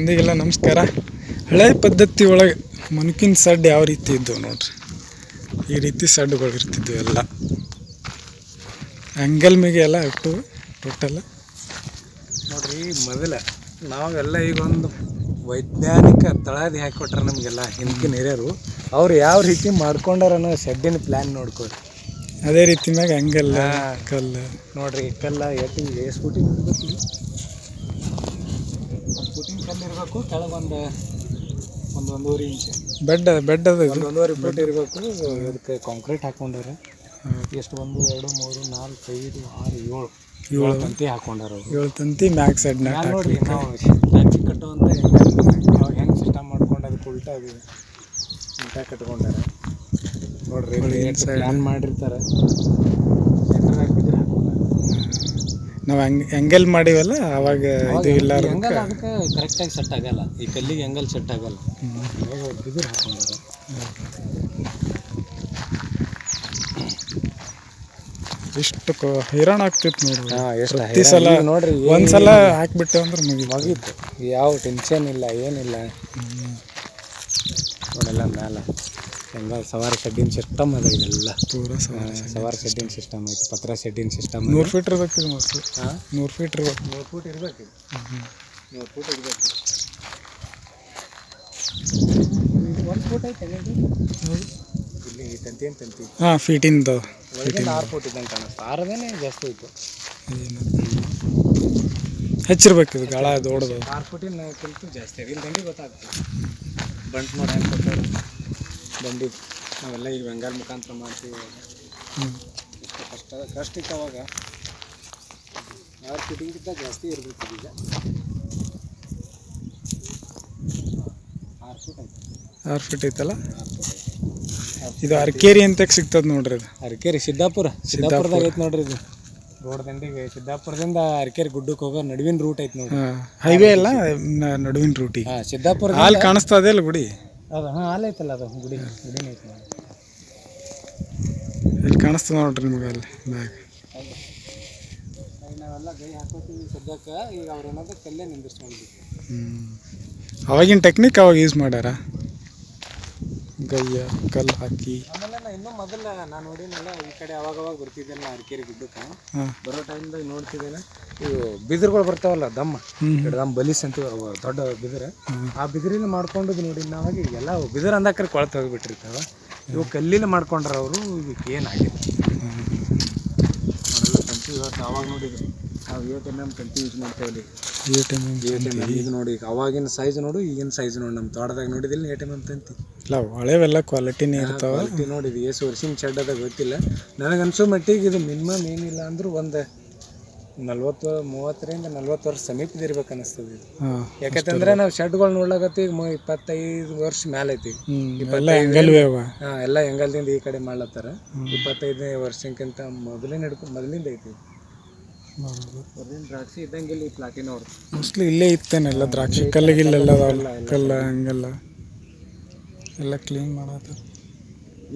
ಮಂದಿಗೆಲ್ಲ ನಮಸ್ಕಾರ. ಹಳೆ ಪದ್ಧತಿ ಒಳಗೆ ಮನ್ಕಿನ ಸಡ್ ಯಾವ ರೀತಿ ಇದ್ದವು ನೋಡ್ರಿ. ಈ ರೀತಿ ಸಡ್ಡುಗಳು ಇರ್ತಿದ್ವು ಎಲ್ಲ. ಆ್ಯಂಗಲ್ ಮೇಗೆ ಎಲ್ಲ ಇಟ್ಟು ಟೋಟಲ್ ನೋಡ್ರಿ ಮೊದಲ ನಾವೆಲ್ಲ ಈಗ ಒಂದು ವೈಜ್ಞಾನಿಕ ತಳಾದಿ ಹಾಕಿಕೊಟ್ರೆ ನಮಗೆಲ್ಲ ಹಿಂದಿನ ಹಿರಿಯರು ಅವ್ರು ಯಾವ ರೀತಿ ಮಾಡ್ಕೊಂಡಾರ ಅನ್ನೋ ಶೆಡ್ಡಿನ ಪ್ಲ್ಯಾನ್ ನೋಡ್ಕೊಳ್ರಿ. ಅದೇ ರೀತಿ ಮ್ಯಾಗ ಹಂಗಲ್ಲ. ಕಲ್ಲು. ನೋಡ್ರಿ ಕಲ್ಲ ಎಟ್ಟಿ ಎಷ್ಟು ಫುಟಿಂಗ್ ಇರ್ಬೇಕು ಇದು? ಒಂದು ಫುಟಿಂಗ್ ಕಲ್ಲು ಇರಬೇಕು ಕೆಳಗೊಂದು ಒಂದು ಒಂದೂವರೆ ಇಂಚ್ ಬೆಡ್ ಬೆಡ್ ಅದು ಒಂದು ಒಂದೂವರೆ ಬೆಡ್ ಇರಬೇಕು ಅದಕ್ಕೆ ಕಾಂಕ್ರೀಟ್ ಹಾಕೊಂಡಾರೆ ಎಷ್ಟು ಒಂದು ಎರಡು ಮೂರು ನಾಲ್ಕು ಐದು ಆರು ಏಳು. ಏಳು. ತಂತಿ ಹಾಕೊಂಡಾರ ಅವರು ಏಳು ತಂತಿ ಮ್ಯಾಕ್ ಸೈಡ್ ನೋಡಿ ನೋಡ್ರಿ ನಾವು ಟ್ಯಾಕ್ಸಿ ಕಟ್ಟುವಂತ ಅವಾಗ ಹೆಂಗೆ ಸಿಸ್ಟಮ್ ಮಾಡ್ಕೊಂಡು ಅದಕ್ಕೆ ಉಲ್ಟಾ ಅದು ಉಲ್ಟಾ ಕಟ್ಕೊಂಡಾರೆ ನೋಡ್ರಿ ಪ್ಲ್ಯಾನ್ ಮಾಡಿರ್ತಾರೆ. ನಾವು ಹಂಗ್ ಎಂಗಲ್ ಮಾಡಿವಲ್ಲ ಅವಾಗ ಇದು ಇಲ್ಲ ಹೆಂಗಲ್ ಅದಕ್ಕೆ ಕರೆಕ್ಟಾಗಿ ಸೆಟ್ ಆಗಲ್ಲ. ಈ ಕಲ್ಲಿಗೆ ಹೆಂಗಲ್ ಸೆಟ್ ಆಗಲ್ಲ. ಇವಾಗ ಬಿದಿರು ಹಾಕೊಂಡಾರ ಇಷ್ಟು ಕೊ ಹೈರಾಣ ಆಗ್ತಿತ್ತು ನೋಡ್ರಿ. ಹಾಂ ಎಷ್ಟು ಪ್ರತಿ ಸಲ ನೋಡ್ರಿ ಒಂದ್ಸಲ ಹಾಕ್ಬಿಟ್ಟೆ ಅಂದ್ರೆ ಮುಗಿ ಮುಗೀತು. ಯಾವ ಟೆನ್ಷನ್ ಇಲ್ಲ ಏನಿಲ್ಲ. ನೋಡಲ್ಲ ಮ್ಯಾಲ. ಹೆಂಗ ಸವಾರಿ ಶೆಡ್ಡಿನ ಸಿಸ್ಟಮ್ ಅದ ಇದೆಲ್ಲ. ಪೂರ ಹಾ, ಸವಾರಿ ಶೆಡ್ಡಿನ ಸಿಸ್ಟಮ್ ಐತಿ ಪತ್ರ ಶೆಡ್ಡಿನ ಸಿಸ್ಟಮ್ ನೂರು ಫೀಟ್ ಇರ್ಬೇಕು ಇದು ಮೋಸ್ಟ್ಲಿ ಹಾಂ ನೂರು ಫೀಟ್ ಇರ್ಬೇಕು. ನೂರು ಫೂಟ್ ಇರ್ಬೇಕು ನೂರು ಫೂಟ್ ಇರ್ಬೇಕು ಒಂದು ಫೂಟ್ ಐತೆ ಇಲ್ಲಿ ಈ ತಂತಿ ಏನು ತಂತಿ? ಹಾಂ ಫೀಟಿಂದು ಆರು ಫೂಟ್ ಇದ್ದಂಗೆ ಕಾಣಿಸ್ತು ಆರದೇನೆ ಜಾಸ್ತಿ ಇತ್ತು ಹೆಚ್ಚಿರ್ಬೇಕು ಇದು ಗಾಳ ದೊಡ್ಡದು. ಆರು ಫೂಟಿನ ಕೆಲಸ ಜಾಸ್ತಿ ಇದೆ ಇಲ್ಲಿ ದಂಡಿ ಗೊತ್ತಾಗ್ತದೆ. ಬಂಟ್ ನೋಡಿ ಹೆಂಗೆ ಕೊಟ್ಟಾರೆ ದಂಡಿ ನಾವೆಲ್ಲ ಈಗ ಬೆಂಗಾಲ್ ಮುಖಾಂತರ ಮಾಡ್ತೀವಿ. ಕಷ್ಟ ಕಷ್ಟ ಇತ್ತು ಅವಾಗ. ಯಾರು ಫೀಟಿಂಗಿಂತ ಜಾಸ್ತಿ ಇರಬೇಕು ಈಗ. ಆರು ಫೀಟ್ ಆಯ್ತು. ಆರು ಫೀಟ್ ಐತಲ್ಲ? ಇದು ಅರ್ಕೇರಿ ಅಂತ ಸಿಗ್ತದೆ ನೋಡ್ರಿ ಇದು? ಅರಕೇರಿ ಸಿದ್ದಾಪುರ. ಸಿದ್ದಾಪುರದಾಗ ಐತೆ ನೋಡ್ರಿ ಇದು. ರೋಡ್ ದಂಡಿಗೆ ಸಿದ್ದಾಪುರದಿಂದ ಅರಕೇರಿ ಗುಡ್ಡಕ್ಕೆ ಹೋಗೋ ನಡುವಿನ ರೂಟ್ ಐತೆ ನೋಡ್ರಿ. ಹೈವೇ ಅಲ್ಲ ನಡುವಿನ ರೂಟಿ ಹಾಂ ಸಿದ್ದಾಪುರ ಅಲ್ಲಿ ಕಾಣಿಸ್ತಾ ಇದೆ ಅಲ್ಲ ಗುಡಿ? ಅದು ಹಾಂ ಅಲ್ಲಿ ಐತಲ್ಲ ಅದು ಗುಡಿ ಗುಡಿನ ಐತಿ ಇಲ್ಲಿ ಕಾಣಿಸ್ತದೆ ನೋಡ್ರಿ ನಿಮಗೆ ಅಲ್ಲಿ ಮ್ಯಾಗ. ನಾವೆಲ್ಲ ಗೈ ಹಾಕೋತೀವಿ ಸದ್ಯಕ್ಕೆ ಈಗ ಅವ್ರು ಅನ್ನೋದು ಕಲ್ಲೇ ನಿಂದಿರ್ಸ್ಕೊಂಡಿದ್ವಿ ಹ್ಞೂ ಅವಾಗಿನ ಟೆಕ್ನಿಕ್ ಅವಾಗ ಯೂಸ್ ಮಾಡ್ಯಾರ? ಗಯ್ಯ ಕಲ್ಲು ಹಾಕಿ. ಆಮೇಲೆ ನಾ ಇನ್ನೂ ಮೊದಲ ನಾನು ನೋಡಿನಲ್ಲ ಈ ಕಡೆ ಅವಾಗವಾಗ ಅವಾಗ ಬರ್ತಿದ್ದೆಲ್ಲ ಅರಕೇರಿ ಗುಡ್ಡಕ್ಕೆ. ಹಾಂ. ಬರೋ ಟೈಮ್ದಾಗ ನೋಡ್ತಿದ್ದೇನೆ. ಇವು ಬಿದಿರುಗಳು ಬರ್ತಾವಲ್ಲ ದಮ್ಮ. ದಮ್ಮ ಬಲಿಸ್ ಅಂತ ಅವು ದೊಡ್ಡ ಬಿದಿರ. ಆ ಬಿದಿರಿನ ಮಾಡ್ಕೊಂಡು ನೋಡಿ ನಾವಾಗಿ ಎಲ್ಲ ಬಿದಿರ ಅಂದಾಕರೆ ಕೊಳತು ಹೋಗಿಬಿಟ್ಟಿರ್ತಾವ. ಇವು ಕಲ್ಲಿನ ಮಾಡ್ಕೊಂಡ್ರ ಅವರು ಇದಕ್ಕೆ ಏನಾಗಿದೆ ಇವತ್ತು ಅವಾಗ ನಾವು ಏಟ್ ಎಂ ಎಂ ಕಂಟಿ ಯೂಸ್ ಏಟ್ ಎಂ ಏಟ್ ಎಂ ಎಂ ಇದು ನೋಡಿ ಅವಾಗಿನ ಸೈಜ್ ನೋಡು ಈಗಿನ ಸೈಜ್ ನೋಡಿ ನಮ್ಮ ತೋಟದಾಗ ನೋಡಿದಿಲ್ಲ ಎ ಟಿ ಎಂ ತಂತಿ? ಇಲ್ಲ ಹಳೆವೆಲ್ಲ ಕ್ವಾಲಿಟಿನೇ ಇರ್ತಾವ. ಕ್ವಾಲಿಟಿ ನೋಡಿದ್ವಿ. ಎಷ್ಟು ವರ್ಷಿನ ಅದ ಗೊತ್ತಿಲ್ಲ. ನನಗನ್ಸೋ ಮಟ್ಟಿಗೆ ಇದು ಮಿನಿಮಮ್ ಏನಿಲ್ಲ ಅಂದ್ರೂ ಒಂದು ನಲ್ವತ್ತು ಮೂವತ್ತರಿಂದ ನಲ್ವತ್ತು ವರ್ಷ ಸಮೀಪದ ಇರ್ಬೇಕು ಅನಿಸ್ತದೆ ಇದು. ಹಾಂ ಯಾಕಂತಂದ್ರೆ ನಾವು ಶೆಡ್ಗಳು ಈಗ ಮ- ಇಪ್ಪತ್ತೈದು ವರ್ಷ ಮೇಲೆ ಐತಿ. ಎಲ್ಲ ಎಂಗಲ್ವೇ ಅವ ಹಾಂ ಎಲ್ಲ ಹೆಂಗಲ್ದಿಂದ ಈ ಕಡೆ ಮಾಡ್ಲತ್ತಾರ. ಇಪ್ಪತ್ತೈದನೇ ವರ್ಷಕ್ಕಿಂತ ಮೊದಲಿನ ಹಿಡ್ಕೊ ಮೊದಲಿಂದ ಐತಿ. ದ್ರಾಕ್ಷಿ ಇದ್ದಂಗಿಲ್ಲ ಈ ಪ್ಲಾಟಿನ ಅವ್ರದ್ದು ಮೋಸ್ಟ್ಲಿ ಇಲ್ಲೇ ಇತ್ತೇನೆಲ್ಲ ದ್ರಾಕ್ಷಿ ಕಲ್ಲಿಗಿಲ್ಲೆಲ್ಲ ಅದಾವಲ್ಲ ಕಲ್ಲ ಹಂಗೆಲ್ಲ. ಎಲ್ಲ ಕ್ಲೀನ್ ಮಾಡತ್ತ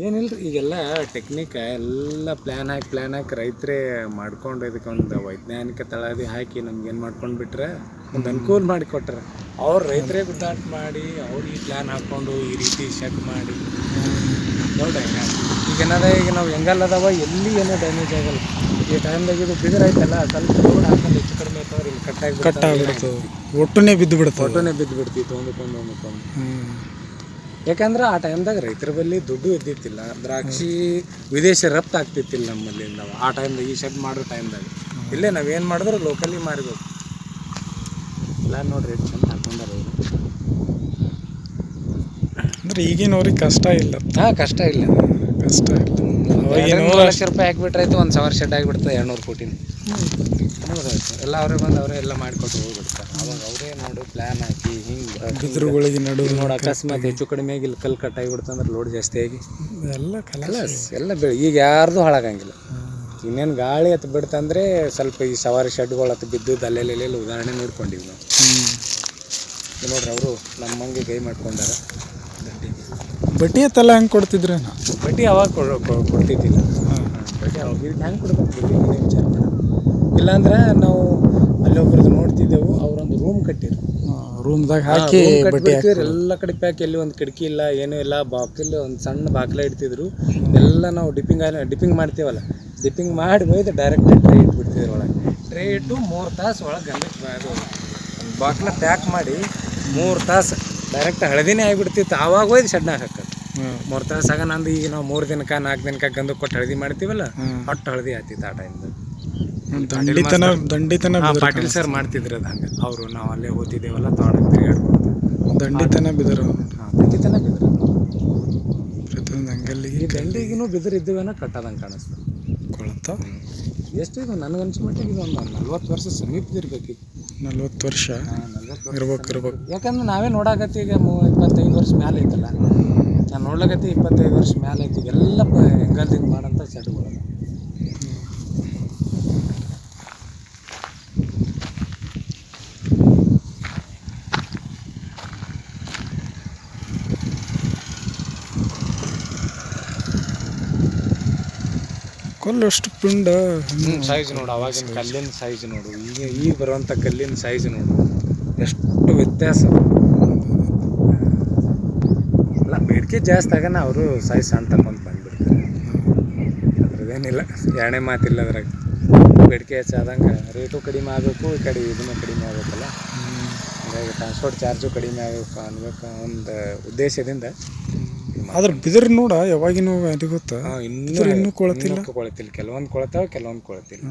ಏನಿಲ್ರಿ ಈಗೆಲ್ಲ ಟೆಕ್ನಿಕ್ ಎಲ್ಲ ಪ್ಲ್ಯಾನ್ ಹಾಕಿ ಪ್ಲ್ಯಾನ್ ಹಾಕಿ ರೈತರೇ ಮಾಡ್ಕೊಂಡು ಇದಕ್ಕೆ ಒಂದು ವೈಜ್ಞಾನಿಕ ತಳದಿ ಹಾಕಿ ನಮ್ಗೇನು ಏನು ಮಾಡ್ಕೊಂಡು ಬಿಟ್ರೆ ಒಂದು ಅನುಕೂಲ ಮಾಡಿ ಕೊಟ್ರೆ. ಅವ್ರು ರೈತರೇ ಗುದ್ದಾಟ ಮಾಡಿ ಅವ್ರು ಈ ಪ್ಲ್ಯಾನ್ ಹಾಕ್ಕೊಂಡು ಈ ರೀತಿ ಶೆಕ್ ಮಾಡಿ. ನೋಡಿ ಈಗ ಏನದ ಈಗ ನಾವು ಹೆಂಗಲ್ಲದವ ಎಲ್ಲಿ ಏನೋ ಡ್ಯಾಮೇಜ್ ಆಗಲ್ಲ. ಈ ಟೈಮ್ದಾಗ ಇದು ಬಿದ್ರ ಐತಲ್ಲ ಸ್ವಲ್ಪ ರೋಡ್ ಹಾಕೊಂಡು ಹೆಚ್ಚು ಕಡಿಮೆ ಆಯ್ತಂದ್ರೆ ಇಲ್ಲಿ ಕಟ್ಟಾಗಿ ಕಟ್ ಆಗ್ಬಿಡ್ತು ಒಟ್ಟುನೇ ಬಿದ್ದು ಬಿಡುತ್ತೆ ಒಟ್ಟುನೇ ಬಿದ್ದು ಬಿಡ್ತಿತ್ತು ಒಂದಕ್ಕೊಂದು ಒಂದಕ್ಕೊಂದು. ಯಾಕಂದ್ರೆ ಆ ಟೈಮ್ದಾಗ ರೈತರ ಬಳಿ ದುಡ್ಡು ಇದ್ದಿತ್ತಿಲ್ಲ ದ್ರಾಕ್ಷಿ ವಿದೇಶ ರಫ್ತು ಆಗ್ತಿತ್ತಿಲ್ಲ ನಮ್ಮಲ್ಲಿ ನಾವು. ಆ ಟೈಮ್ದಾಗ ಈ ಶೆಡ್ ಮಾಡೋ ಟೈಮ್ದಾಗ. ಇಲ್ಲೇ ನಾವೇನು ಮಾಡಿದ್ರು ಲೋಕಲಿ ಮಾರಬೇಕು ಇಲ್ಲ ನೋಡ್ರಿ ಎಷ್ಟು ಚಂದ ಹಾಕೊಂಡಾರ ಅಂದ್ರೆ ಈಗಿನವ್ರಿಗೆ ಕಷ್ಟ ಇಲ್ಲ. ಹಾಂ ಕಷ್ಟ ಇಲ್ಲ. ಕಷ್ಟ ಇಲ್ಲ. ಮೂರು ಲಕ್ಷ ರೂಪಾಯಿ ಹಾಕ್ಬಿಟ್ರಾಯ್ತು ಒಂದು ಸಾವಿರ ಶೆಡ್ ಆಗಿಬಿಡ್ತದೆ ಎರಡ್ನೂರು ಕೋಟಿನ. ಎಲ್ಲ ಅವರೇ ಬಂದು ಅವರೇ ಎಲ್ಲ ಮಾಡ್ಕೊಟ್ಟು ಹೋಗ್ಬಿಡ್ತಾರೆ. ಅವಾಗ ಅವರೇ ಪ್ಲ್ಯಾನ್ ಹಾಕಿ ಹಿಂಗೆ ಬಿದಿರುಗಳಿಗೆ ನಡು ನೋಡಿ ಅಕಸ್ಮಾತ್ ಹೆಚ್ಚು ಕಡಿಮೆ ಆಗಿ ಇಲ್ಲಿ ಕಲ್ಲು ಕಟ್ ಆಗಿಬಿಡ್ತಂದ್ರೆ ಲೋಡ್ ಜಾಸ್ತಿ ಆಗಿ. ಎಲ್ಲ ಕಲ ಕಲಸ್ ಎಲ್ಲ ಬೆಳೆ ಈಗ ಯಾರ್ದು ಹಾಳಾಗಂಗಿಲ್ಲ. ಇನ್ನೇನು ಗಾಳಿ ಹತ್ತು ಬಿಡ್ತಂದ್ರೆ ಸ್ವಲ್ಪ ಈ ಸವಾರಿ ಶೆಡ್ಗಳು ಹತ್ತು ಬಿದ್ದು ಅಲ್ಲೆಲ್ಲೆಲ್ಲಿ ಉದಾಹರಣೆ ನೋಡ್ಕೊಂಡಿವಿ ನಾವು. ನೋಡ್ರಿ ಅವರು ನಮ್ಮಂಗೆ ಕೈ ಮಾಡ್ಕೊಂಡಾರ. ಬಟ್ಟಿ ಹತ್ತೆಲ್ಲ ಹೆಂಗೆ ಕೊಡ್ತಿದ್ರೆ? ಬಟ್ಟಿ ಅವಾಗ ಕೊಡ್ತಿದ್ದಿಲ್ಲ. ಬಟ್ಟಿ ಅವಾಗ ಹೆಂಗೆ ಕೊಡ್ಬೇಕು? ವಿಚಾರ ಮಾಡೋಣ. ಇಲ್ಲಾಂದ್ರೆ ನಾವು ಅಲ್ಲಿ ಒಬ್ರದ್ದು ನೋಡ್ತಿದ್ದೆವು ಅವರೊಂದು ರೂಮ್ ಕಟ್ಟಿರು ರೂಮ್ದಾಗ ಹಾಕಿ ಬಟ್ಟೆ ಎಲ್ಲ ಕಡೆ ಪ್ಯಾಕ್ ಎಲ್ಲಿ ಒಂದು ಕಿಟಕಿ ಇಲ್ಲ ಏನೂ ಇಲ್ಲ ಬಾಕಿಲ್ ಒಂದು ಸಣ್ಣ ಬಾಗಿಲ ಇಡ್ತಿದ್ರು. ಎಲ್ಲ ನಾವು ಡಿಪ್ಪಿಂಗ್ ಡಿಪ್ಪಿಂಗ್ ಮಾಡ್ತೀವಲ್ಲ ಡಿಪ್ಪಿಂಗ್ ಮಾಡಿ ಹೋಯ್ತು ಡೈರೆಕ್ಟ್ ಟ್ರೇ ಇಟ್ಬಿಡ್ತಿದ್ರು ಒಳಗೆ. ಟ್ರೇ ಇಟ್ಟು ಮೂರು ತಾಸು ಒಳಗೆ ಗಂಧಕ್ಕೆ ಅದು ಬಾಕ್ಲ ಪ್ಯಾಕ್ ಮಾಡಿ ಮೂರು ತಾಸು ಡೈರೆಕ್ಟ್ ಹಳದಿನೇ ಆಗಿಬಿಡ್ತಿತ್ತು. ಆವಾಗ ಹೋಯ್ತು ಶೆಡ್ನಾಗ ಹಾಕೋದು. ಮೂರು ತಾಸು ಆಗ ನಂದು ಈಗ ನಾವು ಮೂರು ದಿನಕ್ಕೆ ನಾಲ್ಕು ದಿನಕ್ಕೆ ಗಂಧಕ್ಕೆ ಕೊಟ್ಟು ಹಳದಿ ಮಾಡ್ತೀವಲ್ಲ ಒಟ್ಟು ಹೊಟ್ಟು ಹಳದಿ ಆಗ್ತಿತ್ತು ಆ ಟೈಮ್ದು ದಂಡಿತನ ದಂಡಿತನ ಹಾಂ ಬಿದರ್ ಪಾಟೀಲ್ ಸರ್ ಮಾಡ್ತಿದ್ರು ಅದು ಹಂಗೆ. ಅವರು ನಾವು ಅಲ್ಲೇ ಓದ್ತಿದ್ದೇವಲ್ಲ ತೋಟಕ್ಕೆ ತಿರುಗಾಡ್ಕೊಂಡು ದಂಡಿತನ ಬಿದರು ಹಾಂ ದಂಡಿತನ ಬಿದ್ರು ಪ್ರತಿಯೊಂದು ಅಂಗಲ್ಲಿಗೆ ಈ ದಂಡಿಗೂ ಬಿದಿರು ಇದ್ದೀವೇನೋ ಕಟ್ಟದಂಗೆ ಕಾಣಿಸ್ತು. ಕೊಳತ? ಎಷ್ಟು ಇದು? ನನಗನ್ಸೋ ಮಟ್ಟಿಗೆ ಇದು ಒಂದು ನಲ್ವತ್ತು ವರ್ಷ ಸಮೀಪದಿರ್ಬೇಕು ಈಗ. ನಲ್ವತ್ತು ವರ್ಷ? ನಲ್ವತ್ತು ಇರ್ಬೇಕು ಇರ್ಬೇಕು. ಯಾಕಂದ್ರೆ ನಾವೇ ನೋಡಾಕತ್ತಿ ಈಗ ಮೂ ಇಪ್ಪತ್ತೈದು ವರ್ಷ ಮ್ಯಾಲೆ ಐತಲ್ಲ. ನಾನು ನೋಡ್ಲಕತ್ತಿ ಇಪ್ಪತ್ತೈದು ವರ್ಷ ಮ್ಯಾಲೆ ಐತಿ. ಎಲ್ಲ ಹೆಂಗಲ್ದಿಂದ ಮಾಡಂತ ಸೆಟ್ಗಳು ಕೊಲ್ಲು ಅಷ್ಟು ಪಿಂಡ. ಸೈಜ್ ನೋಡು ಅವಾಗಿನ ಕಲ್ಲಿನ ಸೈಜ್ ನೋಡು. ಈಗ ಈಗ ಬರುವಂಥ ಕಲ್ಲಿನ ಸೈಜ್ ನೋಡು. ಎಷ್ಟು ವ್ಯತ್ಯಾಸ. ಅಲ್ಲ ಬೇಡಿಕೆ ಜಾಸ್ತಿ ಆಗನ ಅವರು ಸೈಜ್ ಸಣ್ಣ ತಗೊಂಡು ಬಂದ್ಬಿಡ್ತಾರೆ. ಅದ್ರದ್ದೇನಿಲ್ಲ ಎರಡನೇ ಮಾತಿಲ್ಲ ಅದ್ರಾಗ. ಬೇಡಿಕೆ ಹೆಚ್ಚಾದಂಗೆ ರೇಟು ಕಡಿಮೆ ಆಗಬೇಕು ಈ ಕಡೆ ಇದನ್ನು ಕಡಿಮೆ ಆಗಬೇಕಲ್ಲ. ಹಾಗಾಗಿ ಟ್ರಾನ್ಸ್ಪೋರ್ಟ್ ಚಾರ್ಜು ಕಡಿಮೆ ಆಗಬೇಕು ಅನ್ಬೇಕು ಒಂದು ಉದ್ದೇಶದಿಂದ. ಆದ್ರೆ ಬಿದಿರು ನೋಡ ಯಾವಾಗಿನೂ ಅದು ಗೊತ್ತಾ? ಇನ್ನೂ ಇನ್ನೂ ಕೊಳತಿಲ್ಲ. ಕೊಳತಿಲ್ಲ. ಕೆಲವೊಂದು ಕೊಳತಾವ ಕೆಲವೊಂದು ಕೊಳತಿಲ್ಲ.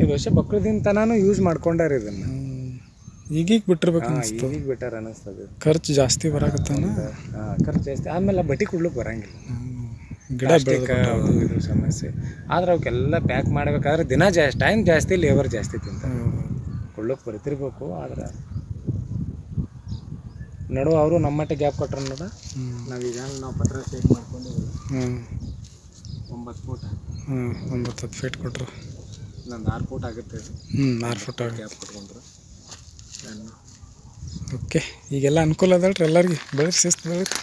ಈ ವರ್ಷ ಬಕ್ರದಿಂದ ತನಾನು ಯೂಸ್ ಮಾಡ್ಕೊಂಡಾರ ಇದನ್ನ. ಈಗೀಗ ಬಿಟ್ಟಿರ್ಬೇಕು ಹಾಂ ಅನಿಸ್ತು. ಈಗೀಗ ಬಿಟ್ಟಾರ ಅನ್ನಿಸ್ತದೆ ಖರ್ಚು ಜಾಸ್ತಿ ಬರಾಕತ್ತಾನ? ಖರ್ಚು ಜಾಸ್ತಿ. ಆಮೇಲೆ ಬಟ್ಟಿ ಕೊಡ್ಲಿಕ್ಕೆ ಬರಂಗಿಲ್ಲ. ಗಿಡ ಇದು ಸಮಸ್ಯೆ. ಆದ್ರೆ ಅವಕ್ಕೆಲ್ಲ ಪ್ಯಾಕ್ ಮಾಡ್ಬೇಕಾದ್ರೆ ದಿನ ಜಾಸ್ತಿ ಟೈಮ್ ಜಾಸ್ತಿ ಲೇಬರ್ ಜಾಸ್ತಿ ತಿಂತಾರೆ. ಕೊಡ್ಲಿಕ್ಕೆ ಬರ್ತಿರ್ಬೇಕು ಆದ್ರೆ ನಡು ಅವರು ನಮ್ಮ ಮಟ್ಟ ಗ್ಯಾಪ್ ಕೊಟ್ರ ನೋಡ. ನಾವೀಗ ನಾವು ಪತ್ರ ಶೇಕ್ ಮಾಡ್ಕೊಂಡಿದ್ದೀವಿ ಹ್ಞೂ ಒಂಬತ್ತು ಫೂಟ್. ಹ್ಞೂ ಒಂಬತ್ತು ಹತ್ತು ಫೀಟ್ ಕೊಟ್ರು. ನಂದು ಆರು ಫೂಟ್ ಆಗುತ್ತೆ ಹ್ಞೂ ಆರು ಫುಟ್ ಆಗಿ ಗ್ಯಾಪ್ ಕೊಟ್ಕೊಂಡ್ರು. ಓಕೆ ಈಗೆಲ್ಲ ಅನುಕೂಲ ಅದಲ್ರಿ ಎಲ್ಲರಿಗೆ? ಬೆಳೆರಿ ಶಿಸ್ತು ಬೆಳೆರಿ.